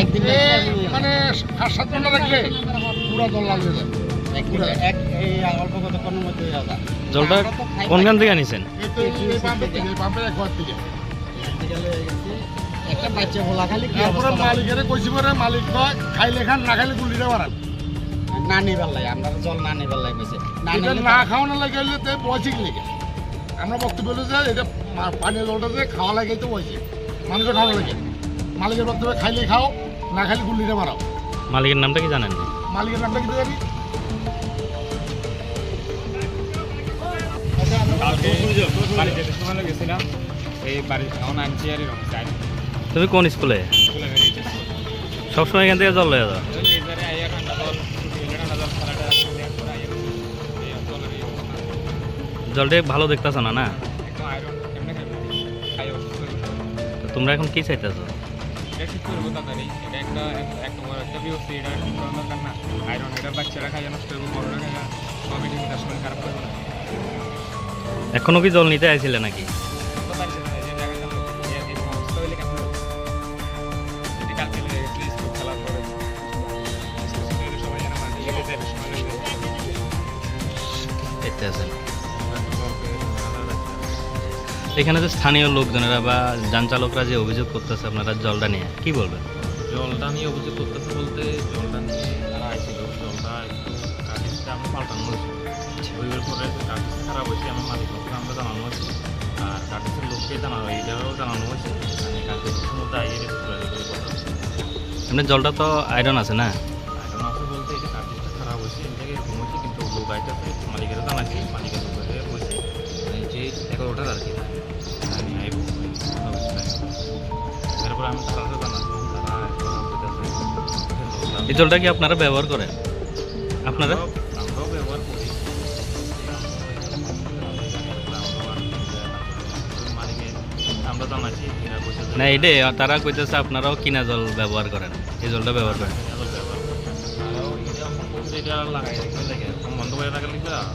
একদিন মানে সাত সাত ঘণ্টা পুরো জল লাগবে জলটা কোনখান থেকে আনিছেন? একটা বাচ্চা ভোলা খালি মালিকের কইছি পরে মালিক খাইলে খান না খাইলে গুলিটা মারান না নিবার লাগে আমরা জল না নিবার লাগে কইছে। না না খাওয়ানো লাগে হলে তো বয়সিক লেগে? আমরা বক্তব্য হলো যে এটা মা- পানীয় জলটা যে খাওয়া লাগে তো বয়সে মানুষের খাওয়ানো লাগে। মালিকের বক্তব্য খাইলে খাও না খাইলে গুলিটা মারাও। মালিকের নামটা কি জানেন? না মালিকের নামটা কি জানি কালকে বাড়ি যেতে সময় গেছিলাম এই বাড়ি এখন আনছি আর তুমি কোন স্কুলে? স্কুলে সবসময় এখান থেকে জল লয়ে যাও। অবস্থা জলটা ভালো দেখতেছ না না? তোমরা এখন কি চাইতেছো? এটা ঠিক করব তাড়াতাড়ি। এটা একটা এক নম্বর একটা বিরক্তি এটা ঠিক করার দরকার না। আয়রন এটা বাচ্চারা খাইয়া নষ্ট হইব বড়রা খাইয়া সবই ঠিক তার শরীর খারাপ করবে না। এখনও কি জল নিতে আইছিলে নাকি? তো পারছে এখানে যে স্থানীয় লোকজনেরা বা যান চালকরা যে অভিযোগ করতেছে আপনারা জলটা নিয়ে কি বলবেন? জলটা নিয়ে অভিযোগ করতেছে বলতে জলটা নিয়ে তারা আইছিল জলটা একটু কার্টিসটা আমরা পাল্টানো হয়েছে। ওইবার পরে কার্টিসটা খারাপ হয়েছে আমার মালিক লোককে আমরা জানানো হয়েছে। আর কার্টিসের লোককে জানানো এটাও জানানো হয়েছে। মানে কার্টিসের মধ্যে আইয়ে এমনি জলটা তো আয়রন আছে না? আয়রন আছে বলতে এটা কার্টিসটা খারাপ হয়েছে জায়গায় এরকম হয়েছে কিন্তু লোক আইটাছে মালিকের জানাচ্ছি মালিকের আমি তারা এই জলটা কি আপনারা ব্যবহার করেন? আপনারা? আমরাও ব্যবহার করি। মালিকে আমরা জানাচ্ছি কিনা না এটাই তারা কইতেছে আপনারাও কিনা জল ব্যবহার করেন। এই জলটা ব্যবহার করেন। এটা লাগাই রাখবে লাগে বন্ধ করে রাখা লিখবে আর